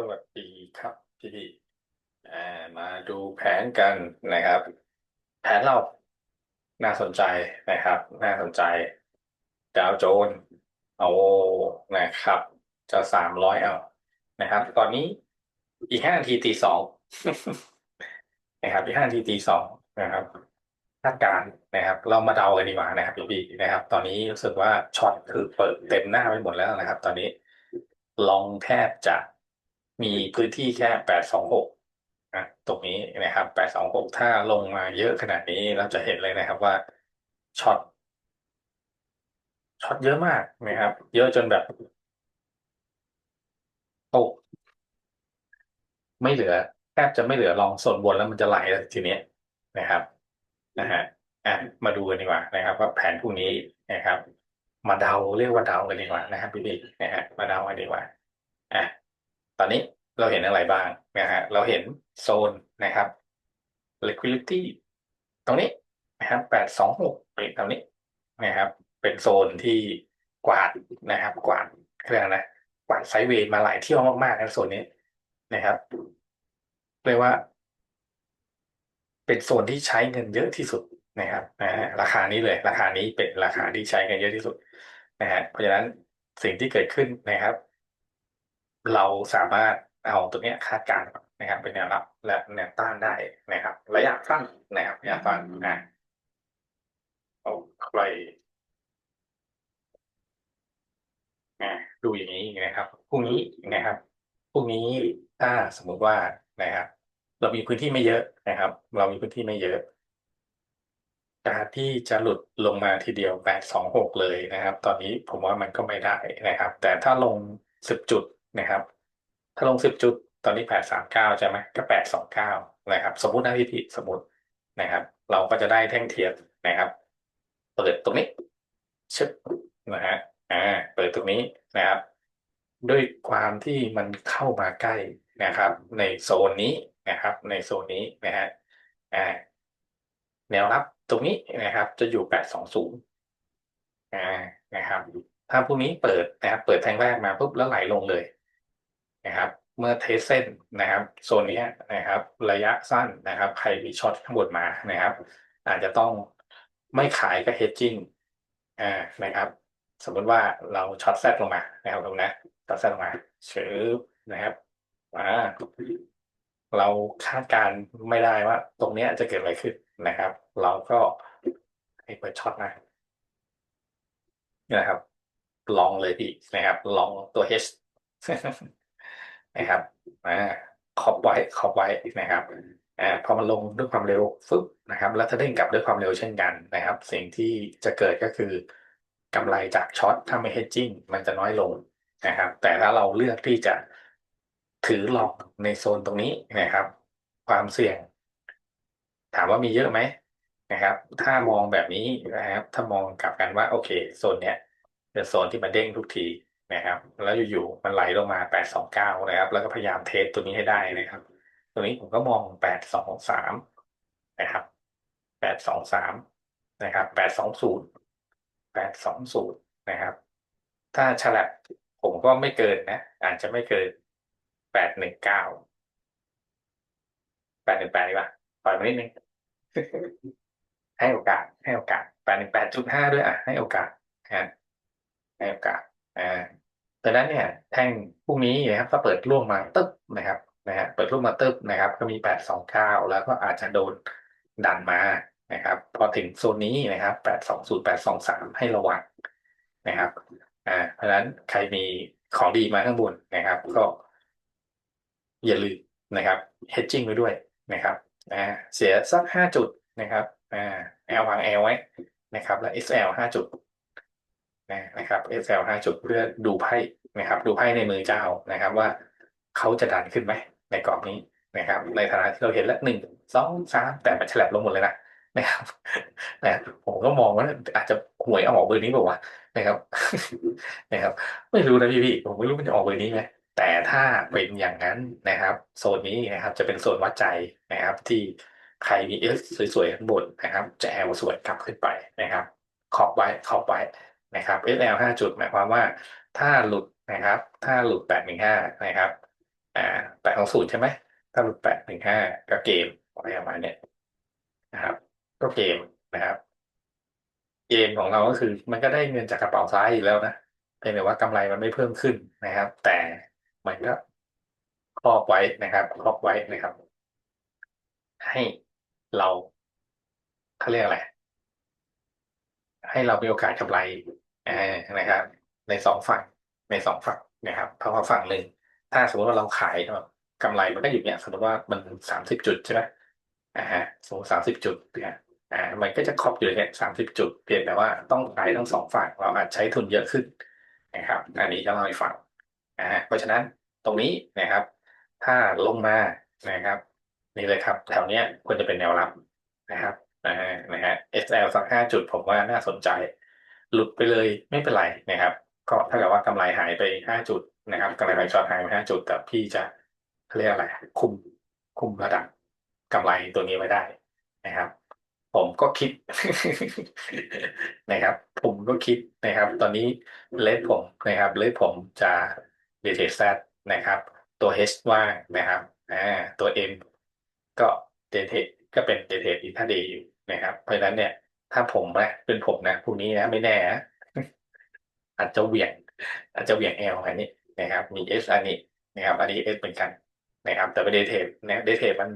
สวัสดีครับพี่พี่อ่ามาดูแผนกันนะครับ แผนเราน่าสนใจนะครับ น่าสนใจ ดาวโจนส์โอ้นะครับ จะสามร้อยเอานะครับ ตอนนี้อีกห้านาทีตีสองนะครับ อีกห้านาทีตีสองนะครับคาดการณ์นะครับ เรามาเดากันดีกว่านะครับพี่พี่นะครับ ตอนนี้รู้สึกว่าช็อตคือเปิดเต็มหน้าไปหมดแล้วนะครับ ตอนนี้ลองแทบจะ มีพื้นที่แค่แปดสองหกนะตรงนี้นะครับแปดสองหกถ้าลงมาเยอะขนาดนี้เราจะเห็นเลยนะครับว่าช็อตช็อตเยอะมากนะครับ เยอะจนแบบโอ้ไม่เหลือแทบจะไม่เหลือลองส่วนบนแล้วมันจะไหลแล้วทีเนี้ยนะครับนะฮะอะมาดูกันดีกว่านะครับ ว่าแผนพรุ่งนี้นะครับ มาเดาเรียกว่าเดากันดีกว่านะครับพี่พี่นะฮะมาเดากันดีกว่าอะ ตอนนี้เราเห็นอะไรบ้างนะฮะเราเห็นโซนนะครับ liquidity ตรงนี้นะครับแปดสองหกเป็นตรงนี้นะครับ เป็นโซนที่กวาดนะครับ กวาดเรื่องนะกวาดไซด์เวย์มาหลายเที่ยวมากๆนะโซนนี้นะครับเรียกว่า เป็นโซนที่ใช้เงินเยอะที่สุดนะครับนะฮะราคานี้เลย ราคานี้เป็นราคาที่ใช้กันเยอะที่สุดนะฮะเพราะฉะนั้นสิ่งที่เกิดขึ้นนะครับ เราสามารถเอาตัวเนี้ยคาดการณ์นะครับ เป็นแนวรับและแนวต้านได้นะครับ ระยะสั้นนะครับระยะสั้นอ่าเอาใครอ่าดูอย่างนี้นะครับพรุ่งนี้นะครับพรุ่งนี้ถ้าสมมุติว่านะครับเรามีพื้นที่ไม่เยอะนะครับ เรามีพื้นที่ไม่เยอะการที่จะหลุดลงมาทีเดียวแปดสองหกเลยนะครับ ตอนนี้ผมว่ามันก็ไม่ได้นะครับ แต่ถ้าลงสิบจุด นะครับ ถ้าลงสิบจุดตอนนี้แปดสามเก้าใช่ไหมก็แปดสองเก้านะครับ สมมุตินะพี่พี่สมมตินะครับ เราก็จะได้แท่งเทียนนะครับ เปิดตรงนี้ชึบนะฮะอ่าเปิดตรงนี้นะครับ ด้วยความที่มันเข้ามาใกล้นะครับ ในโซนนี้นะครับ ในโซนนี้นะฮะอ่าแนวรับตรงนี้นะครับ จะอยู่แปดสองศูนย์อ่านะครับ ถ้าพรุ่งนี้เปิดนะครับ เปิดแท่งแรกมาปุ๊บแล้วไหลลงเลย นะครับ เมื่อเทสเส้นนะครับโซนนี้นะครับ ระยะสั้นนะครับ ใครมีช็อตข้างบนมานะครับ อาจจะต้องไม่ขายก็เฮดจิ้งอ่านะครับ สมมติว่าเราช็อตแซดลงมานะครับตรงนะช็อตแซดลงมาชื้อนะครับอ่าเราคาดการไม่ได้ว่า ตรงนี้จะเกิดอะไรขึ้นนะครับ เราก็ให้เปิดช็อตนะนะครับ ลองเลยพี่นะครับ ลองตัว H นะครับอ่าขอบไว้ขอบไว้นะครับอ่าพอมันลงด้วยความเร็วฟึบนะครับ แล้วถ้าเด้งกลับด้วยความเร็วเช่นกันนะครับ สิ่งที่จะเกิดก็คือกำไรจากช็อตถ้าไม่ hedging มันจะน้อยลงนะครับ แต่ถ้าเราเลือกที่จะถือลองในโซนตรงนี้นะครับ ความเสี่ยง ถามว่ามีเยอะไหมนะครับ ถ้ามองแบบนี้นะครับ ถ้ามองกลับกันว่าโอเคโซนเนี้ยเป็นโซนที่มันเด้งทุกที นะครับแล้วอยู่ๆมันไหลลงมาแปดสองเก้านะครับ แล้วก็พยายามเทสตัวนี้ให้ได้นะครับ ตัวนี้ผมก็มองแปดสองสามนะครับแปดสองสามนะครับแปดสองศูนย์แปดสองศูนย์นะครับ ถ้าฉลับผมก็ไม่เกินนะ อาจจะไม่เกินแปดหนึ่งเก้าแปดหนึ่งแปดดีกว่าปล่อยมานิดนึงให้โอกาสให้โอกาสแปดหนึ่งแปดจุดห้าด้วยอะให้โอกาสนะให้โอกาส อ่าดังนั้นเนี่ยแท่งพรุ่งนี้นะครับถ้าเปิดร่วงมาตึ๊บนะครับนะฮะเปิดร่วงมาตึ๊บนะครับ ก็มีแปดสองเก้าแล้วก็อาจจะโดนดันมานะครับ พอถึงโซนนี้นะครับแปดสองศูนย์แปดสองสามให้ระวังนะครับอ่าเพราะฉะนั้นใครมีของดีมาข้างบนนะครับ ก็ อย่าลืมนะครับ hedging ไว้ด้วยนะครับอ่าเสียสักห้าจุดนะครับอ่า L วาง L ไว้นะครับ แล้ว SL ห้าจุด นะครับ SL ห้าจุดเพื่อดูไพ่นะครับ ดูไพ่ในมือเจ้านะครับ ว่าเขาจะดันขึ้นไหมในกรอบนี้นะครับ ในฐานะที่เราเห็นแล้วหนึ่งสองสามแต่มันฉลับลงหมดเลยนะนะครับนะผมก็มองว่าอาจจะหวยเอาออกเบอร์นี้บอกว่านะครับ นะครับ ไม่รู้นะพี่พี่ผมไม่รู้มันจะออกเบอร์นี้ไหมแต่ถ้าเป็นอย่างนั้นนะครับ โซนนี้นะครับ จะเป็นโซนวัดใจนะครับ ที่ใครมีเอสสวยๆข้างบนนะครับ จะแอลสวยกลับขึ้นไปนะครับ ขอบไว้ขอบไว้ นะครับ SL ห้าจุด หมายความว่าถ้าหลุดนะครับ ถ้าหลุดแปดหนึ่งห้านะครับ อ่าแปดของศูนย์ใช่ไหม ถ้าหลุดแปดหนึ่งห้าก็เกมอะไรประมาณเนี้ยนะครับ ก็เกมนะครับเกมของเราก็คือ มันก็ได้เงินจากกระเป๋าซ้ายอยู่แล้วนะเพียงแต่ว่ากำไรมันไม่เพิ่มขึ้นนะครับ แต่มันก็ครอบไว้นะครับครอบไว้นะครับ ให้เราเขาเรียกอะไร ให้เรามีโอกาสกำไรอ่านะครับ ในสองฝั่งในสองฝั่งนะครับเพราะว่าฝั่งหนึ่งถ้าสมมติว่าเราขายแบบกำไรมันก็อยู่เนี่ยสมมติว่ามันสามสิบจุดใช่ไหมอ่าฮะสมมติสามสิบจุดเนี่ยอ่ามันก็จะครอบอยู่เนี่ยสามสิบจุดเพียงแต่ว่าต้องขายทั้งสองฝั่งเราอาจใช้ทุนเยอะขึ้นนะครับ อันนี้จะเล่าให้ฟังอ่าเพราะฉะนั้นตรงนี้นะครับ ถ้าลงมานะครับนี่เลยครับ แถวเนี้ยควรจะเป็นแนวรับนะครับ นะฮะนะฮะ SL สักห้าจุดผมว่าน่าสนใจ หลุดไปเลยไม่เป็นไรนะครับ ก็ถ้าเกิดว่ากำไรหายไปห้าจุดนะครับกำไรไฟช็อตหายไปห้าจุดแต่พี่จะเรียกอะไรคุมคุมระดับกำไรตัวนี้ไว้ได้นะครับ ผมก็คิดนะครับ ผมก็คิดนะครับ ตอนนี้เลทผมนะครับเลทผมจะเดทแซนะครับ ตัว H ว่างนะครับอ่าตัว M ก็เดทก็เป็นเดทอินทเดย์อยู่ นะครับ เพราะฉะนั้นเนี่ย ถ้าผมนะเป็นผมนะพรุ่งนี้นะไม่แน่นะอาจจะเหวี่ยง อาจจะเหวี่ยงแอลอันนี้นะครับ มีเอสอันนี้นะครับอันนี้เอสเป็นกันนะครับ แต่เป็นเดทเทปนะเดทเทปมัน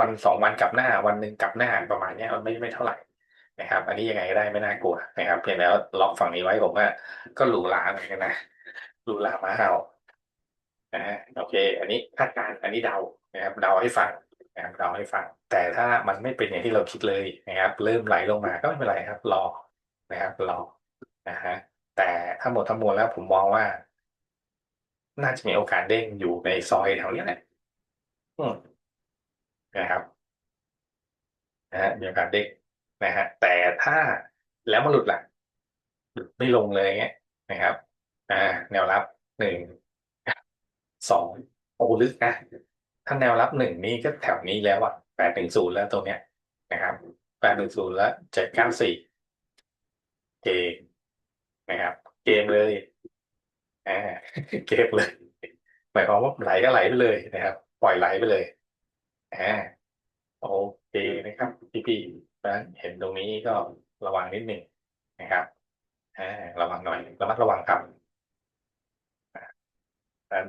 วันสองวันกลับหน้า วันหนึ่งกลับหน้าประมาณเนี้ยมันไม่ไม่เท่าไหร่นะครับ อันนี้ยังไงก็ได้ไม่น่ากลัวนะครับ เพียงแล้วล็อกฝั่งนี้ไว้ผมว่าก็หรูหราเหมือนกันนะหรูหรามาเฮานะฮะโอเค อันนี้คาดการอันนี้เดานะครับเดาให้ฟัง นะครับเดาให้ฟัง แต่ถ้ามันไม่เป็นอย่างที่เราคิดเลยนะครับ เริ่มไหลลงมาก็ไม่เป็นไรครับ รอนะครับรอนะฮะแต่ทั้งหมดทั้งมวลแล้วผมมองว่า น่าจะมีโอกาสเด้งอยู่ในซอยแถวเนี้ยแหละนะครับนะฮะมีโอกาสเด้งนะฮะแต่ถ้าแล้วมันหลุดล่ะหลุดไม่ลงเลยเงี้ยนะครับ อ่า แนวรับหนึ่งสองโอ้ลึกนะ ถ้าแนวรับหนึ่งนี่ก็แถวนี้แล้วอะแปดหนึ่งศูนย์แล้วตรงเนี้ยนะครับแปดหนึ่งศูนย์แล้วเจ็ดเก้าสี่เกมนะครับ เกมเลยอ่าเกมเลยหมายความว่าไหลก็ไหลไปเลยนะครับ ปล่อยไหลไปเลยอ่าโอเคนะครับ พี่พี่ๆนะเห็นตรงนี้ก็ระวังนิดหนึ่งนะครับอ่าระวังหน่อยระมัดระวังครับ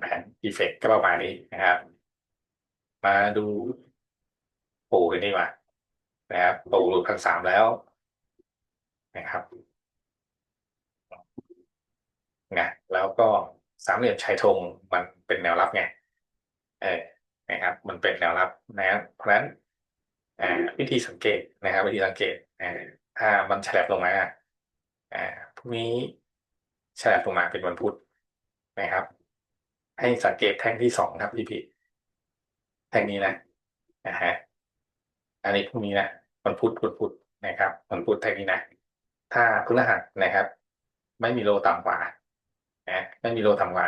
แผนอีเฟกก็ประมาณนี้นะครับ มาดูปูกันดีกว่านะครับปูหลุดพันสามแล้ว นะครับนะแล้วก็สามเหลี่ยมชายธงมันเป็นแนวรับไงเออนะครับ มันเป็นแนวรับนะเพราะฉะนั้นอ่าวิธีสังเกตนะครับ วิธีสังเกตอ่าถ้ามันแฉลบลงมาอ่าพรุ่งนี้แฉลบลงมาเป็นวันพุธนะครับ ให้สังเกตแท่งที่สองครับพี่พี่ แท่งนี้นะนะฮะอันนี้พรุ่งนี้นะวันพุธพุธพุธนะครับวันพุธแท่งนี้นะ ถ้าพฤหัสนะครับ ไม่มีโลต่ำกว่านะไม่มีโลต่ำกว่า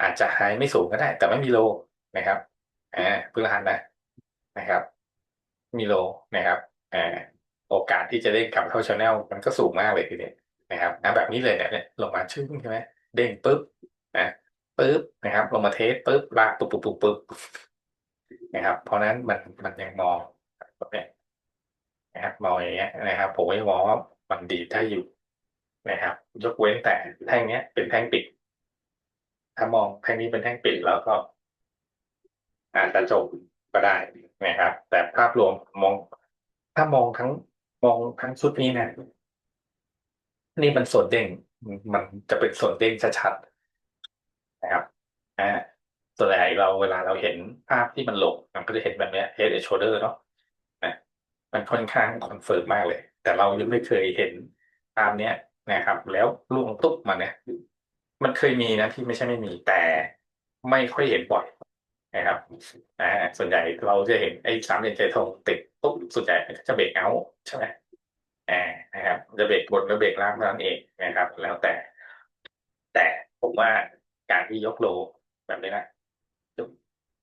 อาจจะไฮไม่สูงก็ได้ แต่ไม่มีโลนะครับอ่าพฤหัสนะนะครับ มีโลนะครับอ่าโอกาสที่จะเด้งกลับเข้าชแนลมันก็สูงมากเลยทีเดียวนะครับอะแบบนี้เลยเนี่ยเนี่ยลงมาชึ้งใช่ไหมเด้งปุ๊บนะปุ๊บนะครับ ลงมาเทสปุ๊บลากปุ๊บปุ๊บปุ๊บปุ๊บ นะครับ เพราะนั้นมันมันยังมองแบบนี้นะครับมองอย่างเงี้ยนะครับผมไม่มองว่ามันดีได้อยู่นะครับ ยกเว้นแต่แท่งเนี้ยเป็นแท่งปิด ถ้ามองแท่งนี้เป็นแท่งปิดแล้วก็อาจจะจบก็ได้นะครับ แต่ภาพรวมมอง ถ้ามองทั้งมองทั้งชุดนี้นะนี่มันส่วนเด้งมันจะเป็นส่วนเด้งชัดๆนะครับอ่า ส่วนใหญ่เราเวลาเราเห็นภาพที่มันหลงมันก็จะเห็นแบบเนี้ย head and shoulder เนาะนะมันค่อนข้างคอนเฟิร์มมากเลย แต่เรายังไม่เคยเห็นภาพเนี้ยนะครับ แล้วล่วงตุ๊บมาเนี่ยมันเคยมีนะที่ไม่ใช่ไม่มีแต่ไม่ค่อยเห็นบ่อยนะครับอ่าส่วนใหญ่เราจะเห็นไอ้สามเหลี่ยมใจทงติดปุ๊บส่วนใหญ่มันจะเบรกเอาใช่ไหมอ่านะครับ จะเบรกบนหรือเบรกล่างเท่านั้นเองนะครับ แล้วแต่ แต่ผมว่าการที่ยกโลแบบนี้นะ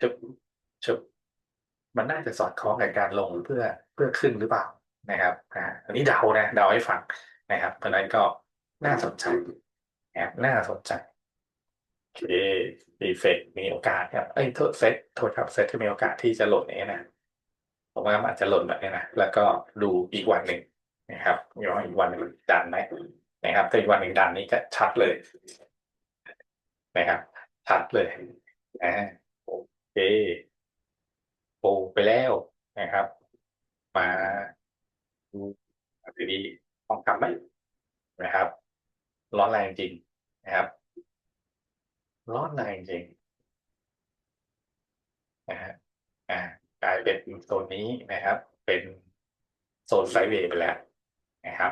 จุบจุบมันน่าจะสอดคล้องกับการลงเพื่อเพื่อขึ้นหรือเปล่านะครับอ่าอันนี้เดานะเดาให้ฟังนะครับเพราะฉะนั้นก็น่าสนใจนะครับน่าสนใจโอเคเครีเฟกมีโอกาสครับเอ้ยโทษเซตโทษครับเซตที่มีโอกาสที่จะหล่นเนี้นะผมว่ามันอาจจะหล่นแบบนี้นะแล้วก็ดูอีกวันหนึ่งนะครับย้อนอีกวันหนึ่งดันไหมนะครับถ้าอีกวันหนึ่งดันนี้ก็ชัดเลย นะครับชัดเลยอ่าโอ เคปูไปแล้วนะครับ มาดูดีๆทองคำไหมนะครับ ร้อนแรงจริงนะครับ ร้อนแรงจริงนะฮะอ่ากลายเป็นโซนนี้นะครับ เป็นโซนไซด์เวย์ไปแล้วนะครับ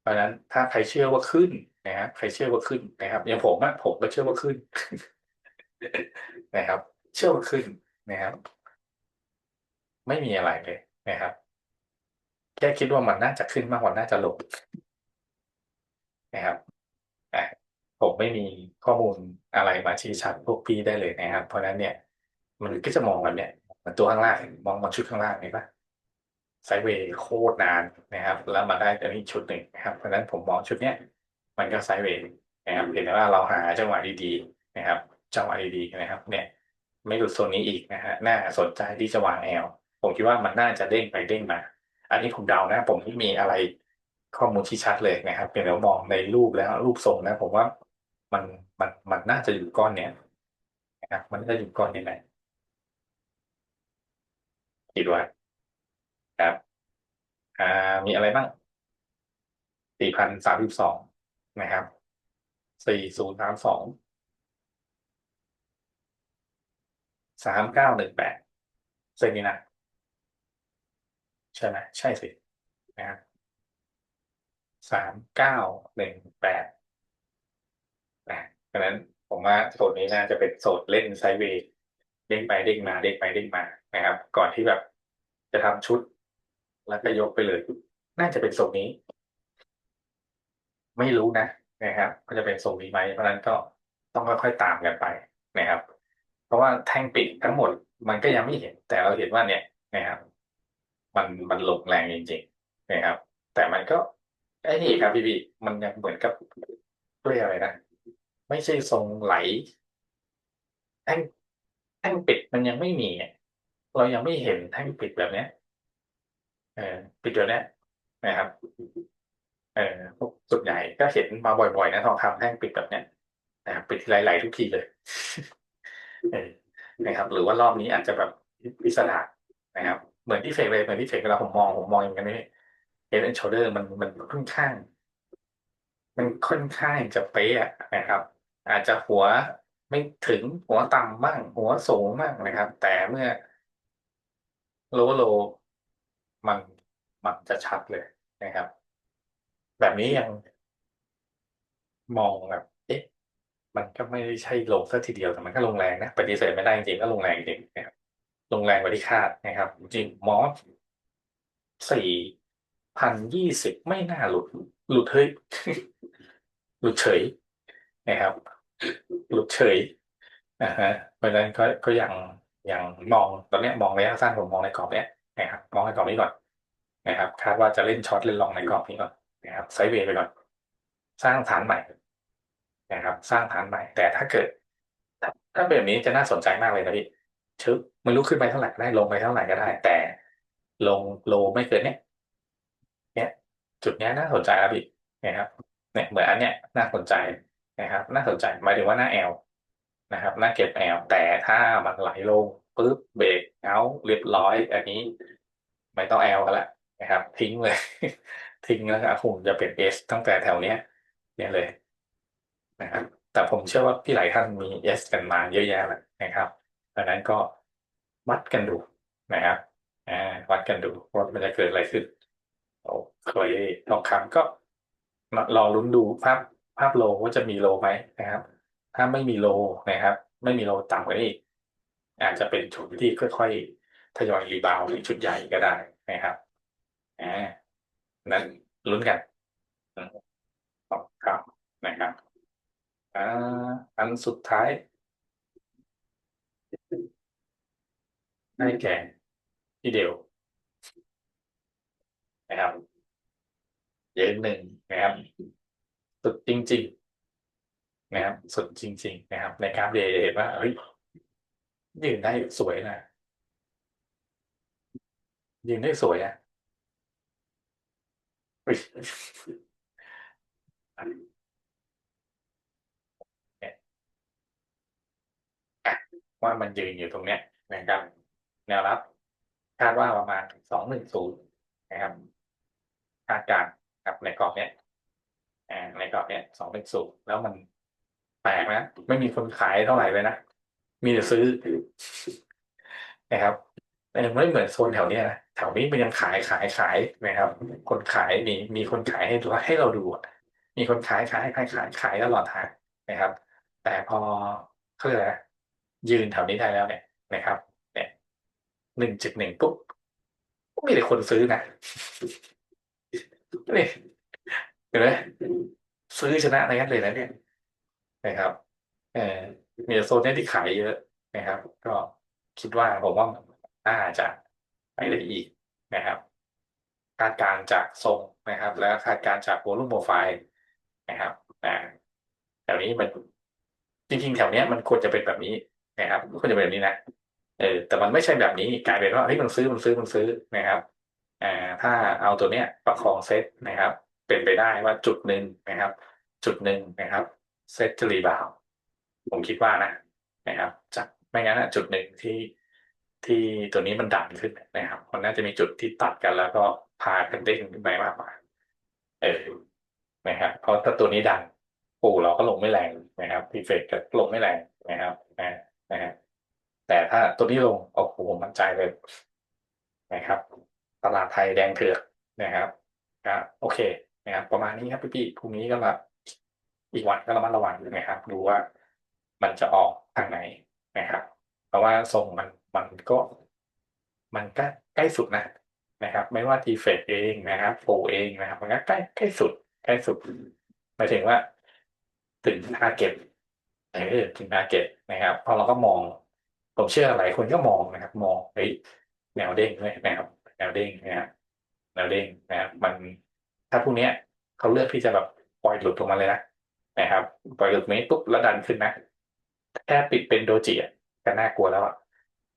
เพราะฉะนั้นถ้าใครเชื่อว่าขึ้นนะครับใครเชื่อว่าขึ้นนะครับอย่างผมอะผมก็เชื่อว่าขึ้นนะครับ เชื่อว่าขึ้นนะครับ ไม่มีอะไรเลยนะครับ แค่คิดว่ามันน่าจะขึ้นมากกว่าน่าจะลงนะครับผมไม่มีข้อมูลอะไรมาชี้ชัดพวกพี่ได้เลยนะครับ เพราะฉะนั้นเนี่ย มันก็จะมองแบบเนี้ยมันตัวข้างล่างมองมันชุดข้างล่างเห็นปะไซเวย์โคตรนานนะครับ แล้วมาได้ตัวนี้ชุดหนึ่งนะครับ เพราะฉะนั้นผมมองชุดเนี้ยมันก็ไซเวย์นะครับเห็นไหมว่าเราหาจังหวะดีๆนะครับ จังหวะดีๆนะครับ เนี่ย ไม่หลุดโซนนี้อีกนะฮะน่าสนใจที่จะวางแอลผมคิดว่ามันน่าจะเด้งไปเด้งมา อันนี้ผมเดานะ ผมไม่มีอะไรข้อมูลที่ชัดเลยนะครับเพียงแต่ว่ามองในรูปแล้วรูปทรงนะ ผมว่ามันมันมันน่าจะอยู่ก้อนเนี้ยนะครับมันน่าจะอยู่ก้อนนี้แหละคิดว่าครับอ่ามีอะไรบ้างสี่พันสามสิบสองนะครับสี่ศูนย์สามสอง สามเก้าหนึ่งแปดเส้นนี้นะ ใช่ไหมใช่สินะครับสามเก้าหนึ่งแปดนะเพราะฉะนั้นผมว่าโซนนี้น่าจะเป็นโซนเล่นไซเวย์เด้งไปเด้งมาเด้งไปเด้งมานะครับ ก่อนที่แบบจะทำชุด แล้วก็ยกไปเลย น่าจะเป็นโซนนี้ ไม่รู้นะนะครับ ก็จะเป็นโซนนี้ไหมเพราะฉะนั้นก็ต้องค่อยๆตามกันไปนะครับ เพราะว่าแท่งปิดทั้งหมดมันก็ยังไม่เห็น แต่เราเห็นว่าเนี่ยนะครับ มันมันลงแรงจริงๆนะครับ แต่มันก็ไอ้นี่ครับพี่พี่มันยังเหมือนกับด้วยอะไรนะไม่ใช่ทรงไหลแท่งแท่งปิดมันยังไม่มีเรายังไม่เห็นแท่งปิดแบบเนี้ยเออปิดแบบเนี้ยนะครับเออพวกส่วนใหญ่ก็เห็นมาบ่อยๆนะทองคำแท่งปิดแบบเนี้ยนะครับปิดทีไรไหลทุกทีเลย นะครับหรือว่ารอบนี้อาจจะแบบพิสดารนะครับเหมือนที่เฟกเลยเหมือนที่เฟกเวลาผมมองผมมองอย่างนี้เฮดแอนด์โชเดอร์มันมันค่อนข้าง มันค่อนข้างจะเป๊ะนะครับ อาจจะหัวไม่ถึงหัวต่ำบ้าง หัวสูงบ้างนะครับ แต่เมื่อโลโล มันมันจะชัดเลยนะครับ แบบนี้ยังมองแบบ มันก็ไม่ใช่ลงซะทีเดียวแต่มันก็ลงแรงนะปฏิเสธไม่ได้จริงๆก็ลงแรงจริงนะครับลงแรงกว่าที่คาดนะครับ จริงมอสสี่พันยี่สิบไม่น่าหลุด หลุดเฮ้ยหลุดเฉยนะครับ หลุดเฉยนะฮะเพราะฉะนั้นก็ก็ยังยังมองตอนนี้มองระยะสั้นผมมองในกรอบเนี้ยนะครับมองในกรอบนี้ก่อนนะครับ คาดว่าจะเล่นช็อตเล่นลองในกรอบนี้ก่อนนะครับไซด์เวย์ไปก่อน สร้างฐานใหม่ นะครับสร้างฐานใหม่ แต่ถ้าเกิด ถ้าเป็นแบบนี้จะน่าสนใจมากเลยนะพี่ชึบมันลุกขึ้นไปเท่าไหร่ก็ได้ลงไปเท่าไหร่ก็ได้ แต่ลงโลไม่เกินเนี้ยเนี่ยจุดเนี้ยน่าสนใจครับพี่นะครับเนี่ยเหมือนอันเนี้ยน่าสนใจนะครับ น่าสนใจหมายถึงว่าหน้าแอลนะครับหน้าเก็บแอลแต่ถ้ามันไหลลงปุ๊บเบรกเอาเรียบร้อย อันนี้ไม่ต้องแอลกันละนะครับ ทิ้งเลย ทิ้งแล้วก็คงจะเป็นเอสตั้งแต่แถวเนี้ย เนี่ยเลย นะครับแต่ผมเชื่อว่าพี่หลายท่านมีเอสกันมาเยอะแยะแหละนะครับดังนั้นก็วัดกันดูนะครับอ่าวัดกันดูว่ามันจะเกิดอะไรขึ้นโอเคทองคำก็ลองลุ้นดูภาพภาพโลว่าจะมีโลไหมนะครับ ถ้าไม่มีโลนะครับ ไม่มีโลต่ำกว่านี้อาจจะเป็นชุดที่ค่อยๆทยอยรีบาวในชุดใหญ่ก็ได้นะครับอ่านั้นลุ้นกันครับนะครับ อ่าอันสุดท้าย ได้แก่ที่เดียวนะครับเย็นหนึ่งนะครับ สุดจริงนะครับ สุดจริง ๆ นะครับ ในกราฟเดย์เห็นว่าเฮ้ยยืนได้สวยนะยืนได้สวยอะเฮ้ยเนี่ยอะ ว่ามันยืนอยู่ตรงเนี้ยนะครับ แนวรับคาดว่าประมาณสองหนึ่งศูนย์นะครับคาดการณ์ครับในกรอบเนี้ยในกรอบเนี้ยสองหนึ่งศูนย์แล้วมันแปลกนะไม่มีคนขายเท่าไหร่เลยนะมีแต่ซื้อนะครับแต่ไม่เหมือนโซนแถวเนี้ยนะแถวนี้มันยังขายขายขายนะครับ คนขายมีมีคนขายให้ดูให้เราดูมีคนขายขายขายขายขายตลอดทางนะครับ แต่พอเขาเรียกอะไร ยืนแถวนี้ได้แล้วเนี่ยนะครับ เนี่ยหนึ่งจุดหนึ่งปุ๊บก็มีแต่คนซื้อนะนี่เห็นไหมซื้อชนะในนั้นเลยนะเนี่ยนะครับ เออมีโซนนี้ที่ขายเยอะนะครับ ก็คิดว่าผมว่าน่าจะไปได้อีกนะครับคาดการจากทรงนะครับ แล้วคาดการจากวลุ่มโปรไฟล์นะครับอ่แถวนี้มันจริงๆแถวนี้มันควรจะเป็นแบบนี้ นะครับควรจะเป็นแบบนี้นะเออแต่มันไม่ใช่แบบนี้กลายเป็นว่าเฮ้ยมันซื้อมันซื้อมันซื้อนะครับอ่าถ้าเอาตัวเนี้ยประคองเซตนะครับ เป็นไปได้ว่าจุดหนึ่งนะครับ จุดหนึ่งนะครับเซตจะรีบาวผมคิดว่านะนะครับจากไม่งั้นอะจุดหนึ่งที่ที่ตัวนี้มันดันขึ้นนะครับ มันน่าจะมีจุดที่ตัดกันแล้วก็พากันเด้งขึ้นไปมากกว่าเออนะครับเพราะถ้าตัวนี้ดันปูเราก็ลงไม่แรงนะครับพีเฟกก็ลงไม่แรงนะครับนะ นะฮะแต่ถ้าตัวนี้ลงโอ้โหมั่นใจเลยนะครับ ตลาดไทยแดงเถือกนะครับอะโอเคนะครับประมาณนี้ครับพี่ๆพรุ่งนี้ก็มาอีกวันก็ระมัดระวังนะครับ ดูว่ามันจะออกทางไหนนะครับ เพราะว่าทรงมันมันก็ มันก็ใกล้สุดนะนะครับ ไม่ว่าทีเฟกเองนะครับโฟเองนะครับ มันก็ใกล้ใกล้สุด ใกล้สุดหมายถึงว่า ถึงทาร์เก็ต เออถึงทาร์เก็ตนะครับพอเราก็มองผมเชื่อหลายคนก็มองนะครับ มองเฮ้ยแนวเด้งด้วยนะครับแนวเด้งนะครับแนวเด้งนะครับมันถ้าพวกเนี้ยเขาเลือกที่จะแบบปล่อยหลุดลงมาเลยนะนะครับปล่อยหลุดเมตรปุ๊บแล้วดันขึ้นนะแค่ปิดเป็นโดจิอะก็น่ากลัวแล้วอะ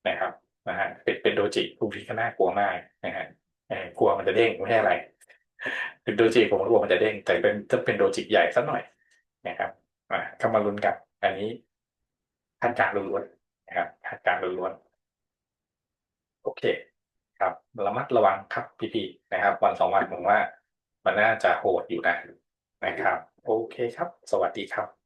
นะครับนะฮะปิดเป็นโดจิพวกนี้ก็น่ากลัวมากนะฮะเออกลัวมันจะเด้งไม่ใช่อะไรเป็นโดจิผมกลัวมันจะเด้งแต่เป็นจะเป็นโดจิใหญ่สักหน่อยนะครับอ่าก็มาลุ้นกัน อันนี้คาดการ์ล้วนๆนะครับคาดการ์ล้วนๆโอเค ครับระมัดระวังครับพี่ๆนะครับ วันสองวันผมว่า มันน่าจะโหดอยู่นะนะครับ โอเคครับ สวัสดีครับ